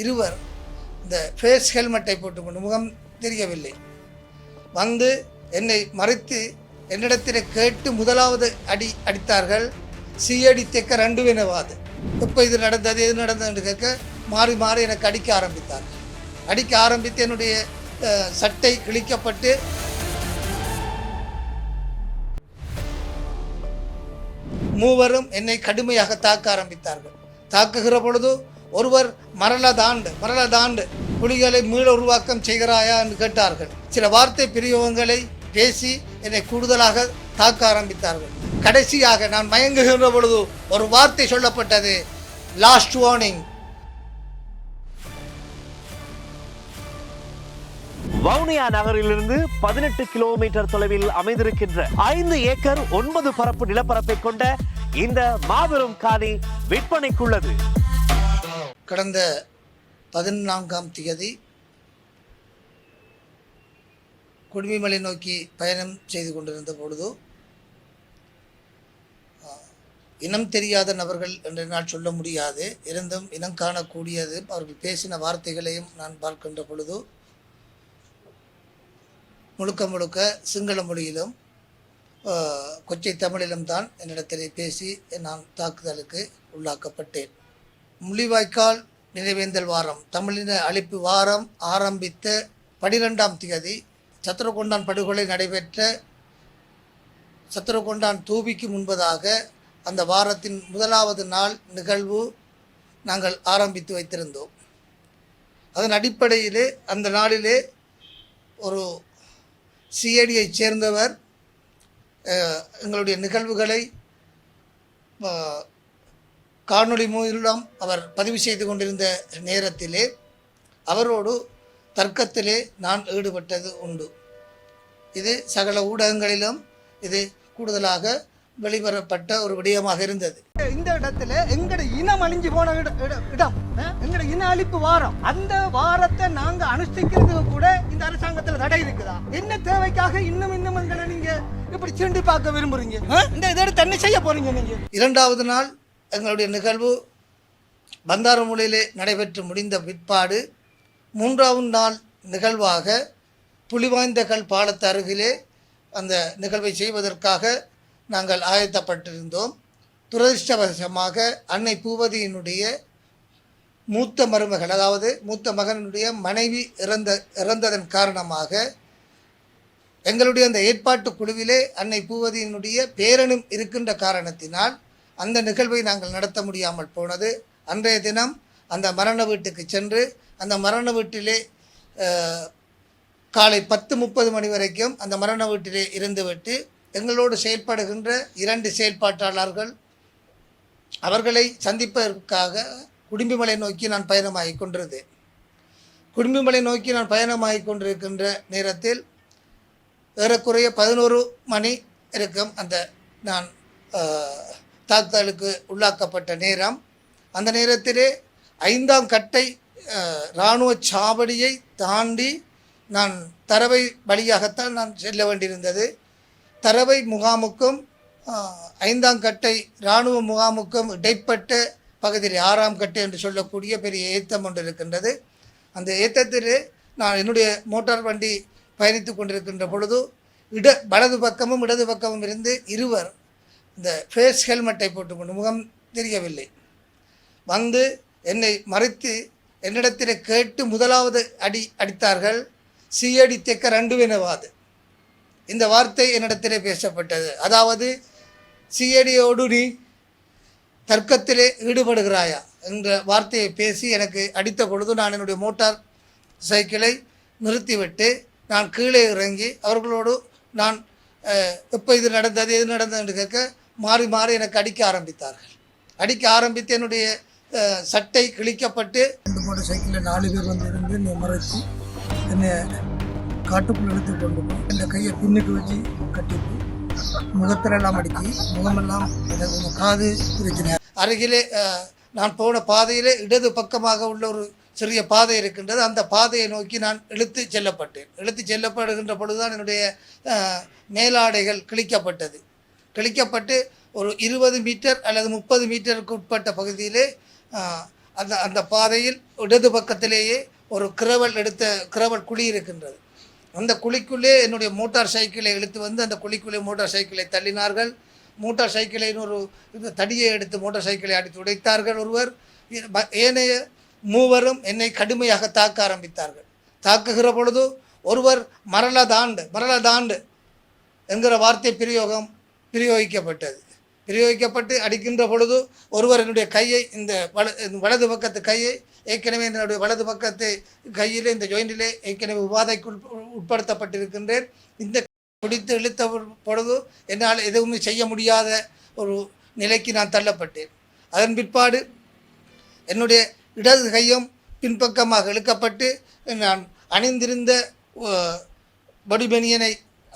இருவர் இந்த ஃபேஸ் ஹெல்மெட்டை போட்டுக்கொண்டு முகம் தெரியவில்லை. வந்து என்னை மறைத்து என்னிடத்தில் கேட்டு முதலாவது அடி அடித்தார்கள். சீயடி தேக்க ரெண்டு வினவாது. இப்போ இது நடந்தது எது நடந்ததுன்னு கேட்க மாறி மாறி எனக்கு அடிக்க ஆரம்பித்தார்கள் அடிக்க ஆரம்பித்து என்னுடைய சட்டை கிழிக்கப்பட்டு மூவரும் என்னை கடுமையாக தாக்க ஆரம்பித்தார்கள். தாக்குகிற பொழுது ஒருவர் மரணதாண்டு தாண்டு தாண்டு புலிகளை மீள உருவாக்கம் செய்கிறாயா என்று கேட்டார்கள். சில வார்த்தை பிரியோகங்களை பேசி என்னை கூடுதலாக தாக்க ஆரம்பித்தார்கள். கடைசியாக நான் மயங்குகின்ற பொழுது ஒரு வார்த்தை சொல்லப்பட்டது. லாஸ்ட் வார்னிங் வவுனியா நகரிலிருந்து பதினெட்டு கிலோமீட்டர் தொலைவில் அமைந்திருக்கின்ற ஐந்து ஏக்கர் ஒன்பது பரப்பு நிலப்பரப்பை கொண்ட இந்த மாபெரும் காணி விற்பனைக்குள்ளது. கடந்த பதினான்காம் தேதி குடுமிமலை நோக்கி பயணம் செய்து கொண்டிருந்த பொழுது இனம் தெரியாத நபர்கள் என்று நான் சொல்ல முடியாது. இருந்தும் இனம் காணக்கூடியது. அவர்கள் பேசின வார்த்தைகளையும் நான் பார்க்கின்ற பொழுது முழுக்க முழுக்க சிங்கள மொழியிலும் கொச்சை தமிழிலும் தான் என்னிடத்தில் பேசி நான் தாக்குதலுக்கு உள்ளாக்கப்பட்டேன். முள்ளிவாய்க்கால் நினைவேந்தல் வாரம். தமிழின அழிப்பு வாரம் ஆரம்பித்த பனிரெண்டாம் தேதி சத்திரகொண்டான் படுகொலை நடைபெற்ற சத்திரகொண்டான் தூபிக்கு முன்பதாக அந்த வாரத்தின் முதலாவது நாள் நிகழ்வு நாங்கள் ஆரம்பித்து வைத்திருந்தோம். அதன் அடிப்படையிலே அந்த நாளிலே ஒரு சிஐடியைச் சேர்ந்தவர் எங்களுடைய நிகழ்வுகளை காணொளி மூலம் அவர் பதிவு செய்து கொண்டிருந்த நேரத்திலே அவரோடு தர்க்கத்திலே நான் ஈடுபட்டது உண்டு. இது சகல ஊடகங்களிலும் இது கூடுதலாக வெளிவரப்பட்ட ஒரு விடயமாக இருந்தது. இந்த இடத்துல எங்கட இனம் அழிஞ்சு போன இட- இட- இடம் எங்கட இன அழிப்பு வாரம். அந்த வாரத்தை நாங்க அனுஷ்டிக்கிறதுக்கு கூட இந்த அரசாங்கத்துல தடை இருக்குதா? என்ன தேவைக்காக இன்னும் இன்னும் எங்களை நீங்க இப்படி சீண்டி பார்க்க விரும்புறீங்க? இந்த இதை எடுத்து என்ன செய்ய போறீங்க நீங்க? இரண்டாவது நாள் எங்களுடைய நிகழ்வு பந்தாரமூலையிலே நடைபெற்று முடிந்த பிற்பாடு மூன்றாவது நாள் நிகழ்வாக புலிவாய்ந்தகல் பாலத்து அருகிலே அந்த நிகழ்வை செய்வதற்காக நாங்கள் ஆயத்தப்பட்டிருந்தோம். துரதிருஷ்டவசமாக அன்னை பூவதியினுடைய மூத்த மருமகள் அதாவது மூத்த மகனுடைய மனைவி இறந்த இறந்ததன் காரணமாக எங்களுடைய அந்த ஏற்பாட்டு குழுவிலே அன்னை பூவதியினுடைய பேரனும் இருக்கின்ற காரணத்தினால் அந்த நிகழ்வை நாங்கள் நடத்த முடியாமல் போனது. அன்றைய தினம் அந்த மரண வீட்டுக்கு சென்று அந்த மரண வீட்டிலே காலை பத்து முப்பது மணி வரைக்கும் அந்த மரண வீட்டிலே இருந்துவிட்டு எங்களோடு செயல்படுகின்ற இரண்டு செயல்பாட்டாளர்கள் அவர்களை சந்திப்பதற்காக குடும்பிமலை நோக்கி நான் பயணமாகிக் கொண்டிருந்தேன். குடும்பிமலை நோக்கி நான் பயணமாகிக் கொண்டிருக்கின்ற நேரத்தில் ஏறக்குறைய பதினோரு மணி இருக்கும் அந்த நான் தாக்குதலுக்கு உள்ளாக்கப்பட்ட நேரம். அந்த நேரத்திலே ஐந்தாம் கட்டை இராணுவ சாவடியை தாண்டி நான் தரவை வழியாகத்தான் நான் செல்ல வேண்டியிருந்தது. தரவை முகாமுக்கும் ஐந்தாம் கட்டை இராணுவ முகாமுக்கும் இடைப்பட்ட பகுதியில் ஆறாம் கட்டை என்று சொல்லக்கூடிய பெரிய ஏத்தம் ஒன்று இருக்கின்றது. அந்த ஏத்தத்திலே நான் என்னுடைய மோட்டார் வண்டி பயணித்து கொண்டிருக்கின்ற பொழுது இட வலது பக்கமும் இடது பக்கமும் இருந்து இருவர் இந்த ஃபேஸ் ஹெல்மெட்டை போட்டுக்கொண்டு முகம் தெரியவில்லை. வந்து என்னை மறைத்து என்னிடத்தில் கேட்டு முதலாவது அடி அடித்தார்கள். சீயடி தெக்க ரெண்டு வினவாது. இந்த வார்த்தை என்னிடத்திலே பேசப்பட்டது. அதாவது சிஐடியோடு நீ தர்க்கத்திலே ஈடுபடுகிறாயா என்ற வார்த்தையை பேசி எனக்கு அடித்த பொழுது நான் என்னுடைய மோட்டார் சைக்கிளை நிறுத்திவிட்டு நான் கீழே இறங்கி அவர்களோடு நான் எப்போ இது நடந்தது எது நடந்தது என்று கேட்க மாறி மாறி எனக்கு அடிக்க ஆரம்பித்தார்கள். அடிக்க ஆரம்பித்து என்னுடைய சட்டை கிழிக்கப்பட்டு ரெண்டு மோட்டார் சைக்கிளில் நாலு பேர் வந்து இருந்து என்னை மறைச்சி என்னை காட்டுக்குள்ள இழுத்து கொண்டு போய் இந்த கையை பின்னுக்கு வச்சு கட்டிட்டு முகத்திலெல்லாம் அடிக்கி முகமெல்லாம் எனக்கு காது பிரச்சனை அருகிலே நான் போன பாதையிலே இடது பக்கமாக உள்ள ஒரு சிறிய பாதை இருக்கின்றது. அந்த பாதையை நோக்கி நான் இழுத்து செல்லப்பட்டேன். இழுத்து செல்லப்படுகின்ற பொழுதுதான் என்னுடைய மேலாடைகள் கிழிக்கப்பட்டது. கிழிக்கப்பட்டு ஒரு இருபது மீட்டர் அல்லது முப்பது மீட்டருக்கு உட்பட்ட பகுதியிலே அந்த அந்த பாதையில் இடது பக்கத்திலேயே ஒரு கிரவல் எடுத்த கிரவல் குழி இருக்கின்றது. அந்த குழிக்குள்ளே என்னுடைய மோட்டார் சைக்கிளை இழுத்து வந்து அந்த குழிக்குள்ளே மோட்டார் சைக்கிளை தள்ளினார்கள். மோட்டார் சைக்கிளை ஒரு இந்த தடியை எடுத்து மோட்டார் சைக்கிளை அடித்து உடைத்தார்கள் ஒருவர். ஏனைய மூவரும் என்னை கடுமையாக தாக்க ஆரம்பித்தார்கள். தாக்குகிற பொழுது ஒருவர் மரள தாண்டு மரள தாண்டு என்கிற வார்த்தை பிரயோகம் பிரயோகிக்கப்பட்டது. பிரயோகிக்கப்பட்டு அடிக்கின்ற பொழுது ஒருவர் என்னுடைய கையை இந்த வல இந்த வலது பக்கத்து கையை ஏற்கனவே என்னுடைய வலது பக்கத்து கையிலே இந்த ஜாயிண்டிலே ஏற்கனவே உபாதைக்கு உட்படுத்தப்பட்டிருக்கின்றேன். இந்த பிடித்து இழுத்த பொழுது என்னால் எதுவுமே செய்ய முடியாத ஒரு நிலைக்கு நான் தள்ளப்பட்டேன். அதன் பிற்பாடு என்னுடைய இடது கையும் பின்பக்கமாக இழுக்கப்பட்டு நான் அணிந்திருந்த வடிபெனியனை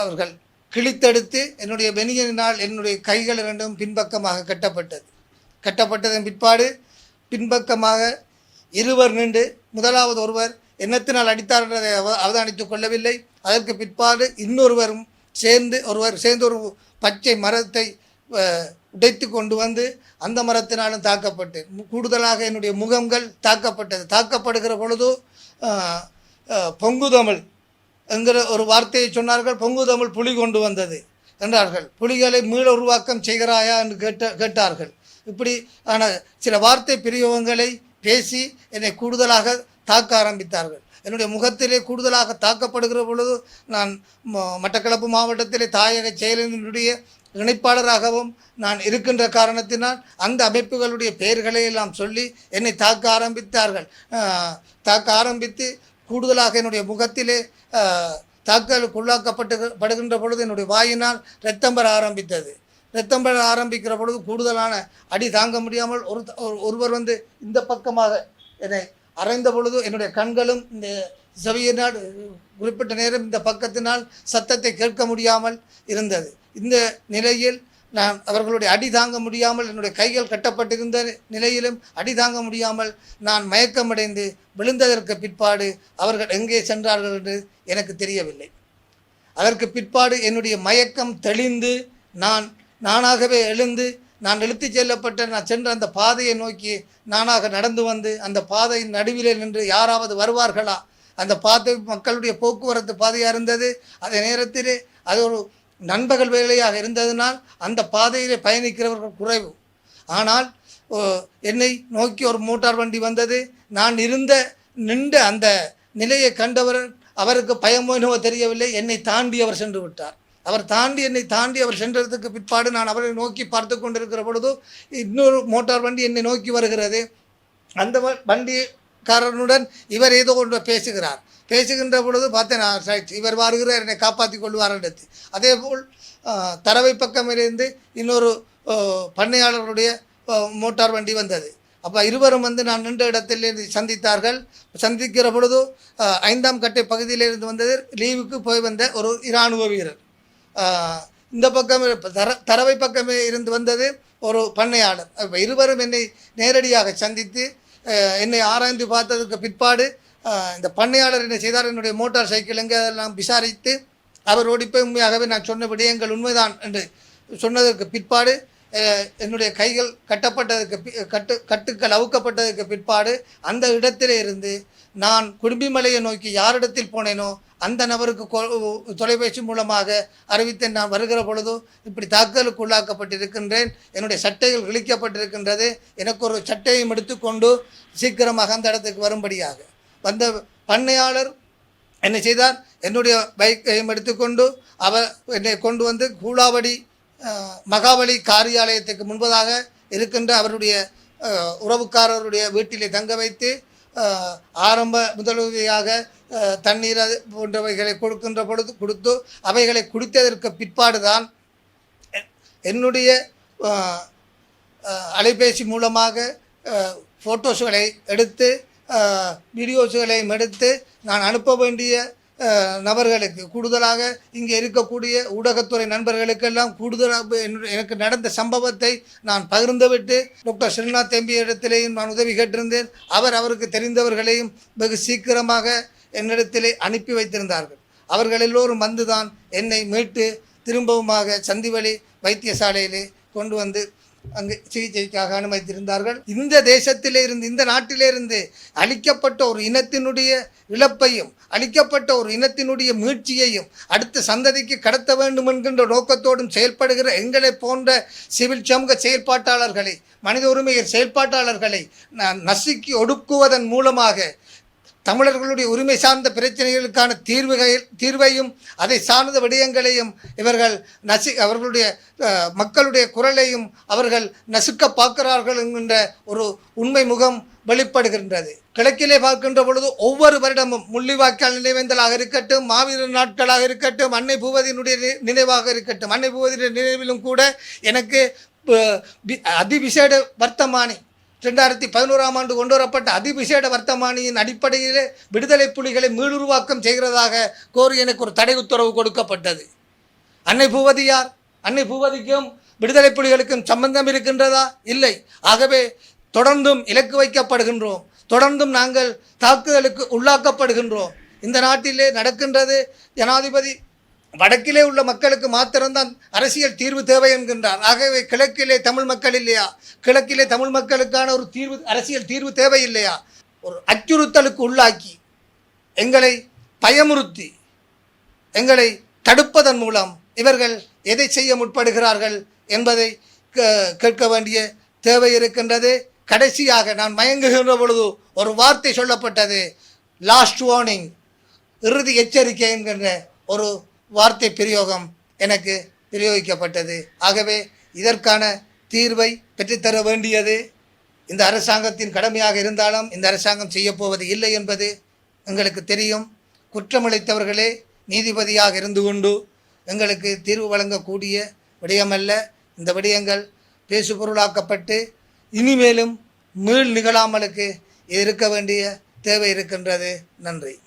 அவர்கள் கிழித்தெடுத்து என்னுடைய பெனியனினால் என்னுடைய கைகள் இரண்டும் பின்பக்கமாக கட்டப்பட்டது. கட்டப்பட்டதன் பிற்பாடு பின்பக்கமாக இருவர் நின்று முதலாவது ஒருவர் என்னத்தினால் அடித்தார் என்றதை அவ- அவதானித்துக் கொள்ளவில்லை. அதற்கு பிற்பாடு இன்னொருவரும் சேர்ந்து ஒருவர் சேர்ந்து ஒரு பச்சை மரத்தை உடைத்து கொண்டு வந்து அந்த மரத்தினாலும் தாக்கப்பட்டு கூடுதலாக என்னுடைய முகங்கள் தாக்கப்பட்டது. தாக்கப்படுகிற பொழுது பொங்குதமிழ் என்கிற ஒரு வார்த்தையை சொன்னார்கள் பொங்குதமிழ் புலி கொண்டு வந்தது என்றார்கள். புலிகளை மீள உருவாக்கம் செய்கிறாயா என்று கேட்ட கேட்டார்கள். இப்படி ஆன சில வார்த்தை பிரியவங்களை பேசி என்னை கூடுதலாக தாக்க ஆரம்பித்தார்கள். என்னுடைய முகத்திலே கூடுதலாக தாக்கப்படுகிற பொழுது நான் ம- மட்டக்களப்பு மாவட்டத்திலே தாயக செயலினுடைய இணைப்பாளராகவும் நான் இருக்கின்ற காரணத்தினால் அந்த அமைப்புகளுடைய பெயர்களை எல்லாம் சொல்லி என்னை தாக்க ஆரம்பித்தார்கள். தாக்க ஆரம்பித்து கூடுதலாக என்னுடைய முகத்திலே ஆஹ், படுகின்ற பொழுது என்னுடைய வாயினால் இரத்தம் பெற ஆரம்பித்தது. இரத்தம் பெற ஆரம்பிக்கிற பொழுது கூடுதலான அடி தாங்க முடியாமல் ஒரு ஒருவர் வந்து இந்த பக்கமாக என்னை அறைந்த பொழுது என்னுடைய கண்களும் இந்த செவியினால் குறிப்பிட்ட நேரம் இந்த பக்கத்தினால் சத்தத்தை கேட்க முடியாமல் இருந்தது. இந்த நிலையில் நான் அவர்களுடைய அடி தாங்க முடியாமல் என்னுடைய கைகள் கட்டப்பட்டிருந்த நிலையிலும் அடி தாங்க முடியாமல் நான் மயக்கமடைந்து விழுந்ததற்கு பிற்பாடு அவர்கள் எங்கே சென்றார்கள் என்று எனக்கு தெரியவில்லை. அதற்கு பிற்பாடு என்னுடைய மயக்கம் தெளிந்து நான் நானாகவே எழுந்து நான் இழுத்துச் செல்லப்பட்ட நான் சென்ற அந்த பாதையை நோக்கி நானாக நடந்து வந்து அந்த பாதையின் நடுவிலே நின்று யாராவது வருவார்களா? அந்த பாதை மக்களுடைய போக்குவரத்து பாதையாக இருந்தது. அதே நேரத்தில் அது ஒரு நண்பகல் வேலையாக இருந்ததினால் அந்த பாதையிலே பயணிக்கிறவர்கள் குறைவு. ஆனால் ஓ, என்னை நோக்கி ஒரு மோட்டார் வண்டி வந்தது. நான் இருந்த நின்ற அந்த நிலையை கண்டவர் அவருக்கு பயமோ என்னவோ தெரியவில்லை. என்னை தாண்டி அவர் சென்று விட்டார். அவர் தாண்டி என்னை தாண்டி அவர் சென்றதுக்கு பிற்பாடு நான் அவரை நோக்கி பார்த்து கொண்டிருக்கிற பொழுது இன்னொரு மோட்டார் வண்டி என்னை நோக்கி வருகிறது. அந்த வ- வண்டிக்காரனுடன் இவர் ஏதோ ஒன்று பேசுகிறார். பேசுகின்ற பொழுது பார்த்தேன் நான் இவர் வருகிறார் என்னை காப்பாற்றி கொள்வார் எடுத்து அதே போல் தரவை பக்கமிலிருந்து இன்னொரு பண்ணையாளர்களுடைய பண்ணையாளருடைய மோட்டார் வண்டி வந்தது. அப்போ இருவரும் வந்து நான் நின்ற இடத்தில் இருந்து சந்தித்தார்கள். சந்திக்கிற பொழுது ஐந்தாம் கட்டை பகுதியிலிருந்து வந்தது லீவுக்கு போய் வந்த ஒரு இராணுவ வீரர். இந்த பக்கம் தர தரவை பக்கமே இருந்து வந்தது ஒரு பண்ணையாளர். இப்போ இருவரும் என்னை நேரடியாக சந்தித்து என்னை ஆராய்ந்து பார்த்ததுக்கு பிற்பாடு இந்த பண்ணையாளர் என்ன செய்தார்? என்னுடைய மோட்டார் சைக்கிள் எங்கே? எல்லாம் விசாரித்து அவர் ஓடிப்போய் உண்மையாகவே நான் சொன்ன விடயங்கள் உண்மைதான் என்று சொன்னதற்கு பிற்பாடு என்னுடைய கைகள் கட்டப்பட்டதற்கு கட்டு கட்டுக்கள் அவுக்கப்பட்டதற்கு பிற்பாடு அந்த இடத்திலே இருந்து நான் குடும்பிமலையை நோக்கி யாரிடத்தில் போனேனோ அந்த நபருக்கு கொ- தொலைபேசி மூலமாக அறிவித்தேன் நான் வருகிற பொழுது இப்படி தாக்குதலுக்கு உள்ளாக்கப்பட்டிருக்கின்றேன். என்னுடைய சட்டைகள் கிழிக்கப்பட்டிருக்கின்றது. எனக்கு ஒரு சட்டையும் எடுத்துக்கொண்டு சீக்கிரமாக அந்த இடத்துக்கு வரும்படியாக. வந்த பண்ணையாளர் என்ன செய்தார்? என்னுடைய பைக்கையும் எடுத்துக்கொண்டு அவர் என்னை கொண்டு வந்து கூழாவடி மகாபலி காரியாலயத்துக்கு முன்பதாக இருக்கின்ற அவருடைய உறவுக்காரருடைய வீட்டிலே தங்க வைத்து ஆரம்ப முதலுதவியாக தண்ணீர் அது போன்றவைகளை கொடுக்கின்ற பொழுது கொடுத்து அவைகளை குடித்ததற்கு பிற்பாடு தான் என்னுடைய அலைபேசி மூலமாக ஃபோட்டோஸ்களை எடுத்து வீடியோஸ்களையும் எடுத்து நான் அனுப்ப வேண்டிய நபர்களுக்கு கூடுதலாக இங்கே இருக்கக்கூடிய ஊடகத்துறை நண்பர்களுக்கெல்லாம் கூடுதலாக எனக்கு நடந்த சம்பவத்தை நான் பகிர்ந்துவிட்டு டாக்டர் ஸ்ரீநாத் தம்பி இடத்திலேயும் நான் உதவி கேட்டிருந்தேன். அவர் அவருக்கு தெரிந்தவர்களையும் வெகு சீக்கிரமாக என்னிடத்திலே அனுப்பி வைத்திருந்தார்கள். அவர்கள் எல்லோரும் வந்துதான் என்னை மீட்டு திரும்பவுமாக சந்திவழி வைத்தியசாலையிலே கொண்டு வந்து அங்கு சிகிச்சைக்காக அனுமதித்திருந்தார்கள். இந்த தேசத்திலே இருந்து இந்த நாட்டிலே இருந்து அளிக்கப்பட்ட ஒரு இனத்தினுடைய இழப்பையும் அளிக்கப்பட்ட ஒரு இனத்தினுடைய மீட்சியையும் அடுத்த சந்ததிக்கு கடத்த வேண்டும் என்கின்ற நோக்கத்தோடும் செயல்படுகிற எங்களை போன்ற சிவில் சமூக செயல்பாட்டாளர்களை மனித உரிமை செயல்பாட்டாளர்களை ந- நசுக்கி ஒடுக்குவதன் மூலமாக தமிழர்களுடைய உரிமை சார்ந்த பிரச்சனைகளுக்கான தீர்வுகள் தீர்வையும் அதை சார்ந்த விடயங்களையும் இவர்கள் நசி அவர்களுடைய மக்களுடைய குரலையும் அவர்கள் நசுக்க பார்க்கிறார்கள் என்கின்ற ஒரு உண்மை முகம் வெளிப்படுகின்றது. கிழக்கிலே பார்க்கின்ற பொழுது ஒவ்வொரு வருடமும் முள்ளிவாய்க்கால் நினைவேந்தலாக இருக்கட்டும் மாவீரர் நாட்களாக இருக்கட்டும் அன்னை பூவதியினுடைய நினைவாக இருக்கட்டும். அன்னை பூவதியுடைய நினைவிலும் கூட எனக்கு அதிவிசேட வர்த்தமானி ரெண்டாயிரத்தி பதினோராம் ஆண்டு கொண்டு வரப்பட்ட அதிவிசேட வர்த்தமானியின் அடிப்படையிலே விடுதலை புலிகளை மீளுருவாக்கம் செய்கிறதாக கோரி எனக்கு ஒரு தடை உத்தரவு கொடுக்கப்பட்டது. அன்னை பூவதி யார்? அன்னை பூவதிக்கும் விடுதலை புலிகளுக்கும் சம்பந்தம் இருக்கின்றதா? இல்லை. ஆகவே தொடர்ந்தும் இலக்கு வைக்கப்படுகின்றோம். தொடர்ந்தும் நாங்கள் தாக்குதலுக்கு உள்ளாக்கப்படுகின்றோம். இந்த நாட்டிலே நடக்கின்றது ஜனாதிபதி வடக்கிலே உள்ள மக்களுக்கு மாத்திரம்தான் அரசியல் தீர்வு தேவை என்கின்றார். ஆகவே கிழக்கிலே தமிழ் மக்கள் இல்லையா? கிழக்கிலே தமிழ் மக்களுக்கான ஒரு தீர்வு அரசியல் தீர்வு தேவை இல்லையா? ஒரு அச்சுறுத்தலுக்கு உள்ளாக்கி எங்களை பயமுறுத்தி எங்களை தடுப்பதன் மூலம் இவர்கள் எதை செய்ய முற்படுகிறார்கள் என்பதை கே- கேட்க வேண்டிய தேவை இருக்கின்றது. கடைசியாக நான் மயங்குகின்ற பொழுது ஒரு வார்த்தை சொல்லப்பட்டது. லாஸ்ட் வார்னிங் இறுதி எச்சரிக்கை என்கின்ற ஒரு வார்த்தை பிரயோகம் எனக்கு பிரயோகிக்கப்பட்டது. ஆகவே இதற்கான தீர்வை பெற்றுத்தர வேண்டியது. இந்த அரசாங்கத்தின் கடமையாக இருந்தாலும் இந்த அரசாங்கம் செய்யப்போவது இல்லை என்பது எங்களுக்கு தெரியும். குற்றமளித்தவர்களே நீதிபதியாக இருந்து கொண்டு எங்களுக்கு தீர்வு வழங்கக்கூடிய விடயமல்ல. இந்த விடயங்கள் பேசுபொருளாக்கப்பட்டு இனிமேலும் மீள் நிகழாமலுக்கு இருக்க வேண்டிய தேவை இருக்கின்றது. நன்றி.